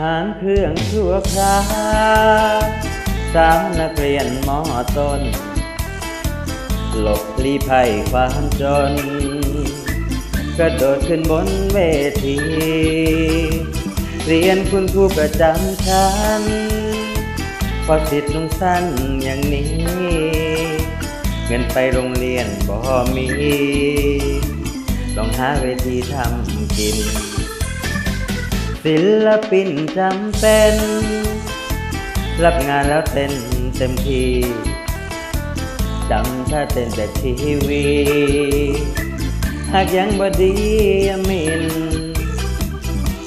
หางเครื่องชั่วคราว สามนักเรียนมอต้น หลบลีภัยความจน กระโดดขึ้นบนเวที เรียนคุณครูประจำชั้นพอสิทธิ์ลงสั้นอย่างนี้ เงินไปโรงเรียนบ่มีต้องหาเวทีทำกิน ศิลปินจำเป็น รับงานแล้วเต้นเต็มที่จำถ้าเต้นแต่ทีวี หากยังบดียมิน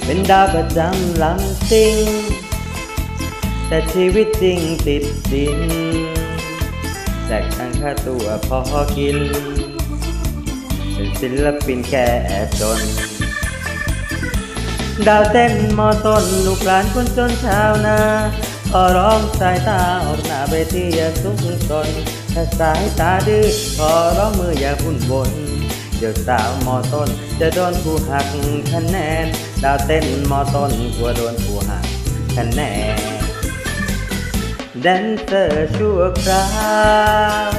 เป็นดาวประจำลำซิง แต่ชีวิตจริงติดดินแจกทางค่าตัวพอกิน เป็นศิลปินแก่จน ดาวเต้นมอต้นลูกหลานคนจนชาวนา ขอร้องสายตาออกหน้าไปที่อย่าสุขสนถ้าสายตาดื้อขอร้องมืออย่าพุ่นบนเดี๋ยวสาวมอต้น จะโดนผู้หักคะแนน ดาวเต้นมอต้นกลัวโดนผู้หักคะแนนแดนเซอร์ชั่วคราว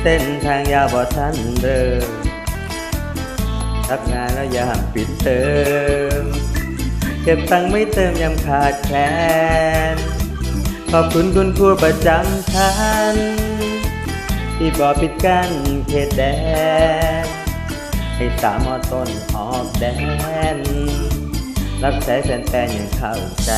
เส้นทางยาวบ่ทันเดินรับงานแล้วยามปิดเทอมเก็บตังค์ไม่เติมยามขาดแคลน ขอบคุณคุณครูประจำชั้นที่บอปิดกั้นเขตแดนให้สามอต้นออกแดน รับใช้แฟนๆอย่างเข้าใจ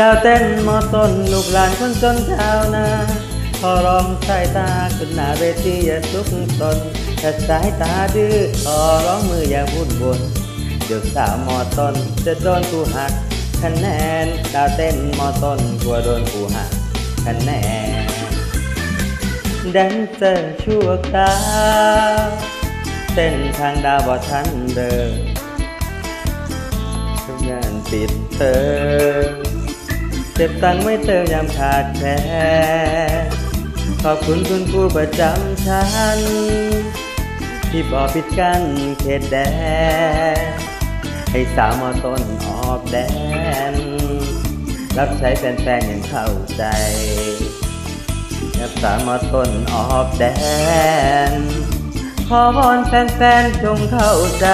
ดาวเต้นมอต้นลูกหลานคนจนชาวนาขอร้องสายตาขึ้นหน้าเวทีอย่าสุกตนถ้าสายตาดื้อขอร้องมืออย่าพูดบนเดี๋ยวสาวมอต้นจะโดนกูหักคะแนนดาวเต้นมอต้นกลัวโดนกูหักคะแนนแดนเซอร์ชั่วคราวเส้นทางดาวบ่ทันเดินทุกงานปิดเติม เก็บตังค์ไม่เติมยามขาดแคลนขอบคุณคุณครูประจำชั้นที่บอกปิดกั้นเขตแดนให้สาวมอต้นออกแดน รับใช้แฟนๆอย่างเข้าใจรับสาวมอต้นออกแดน ขอวอนแฟนๆจงเข้าใจ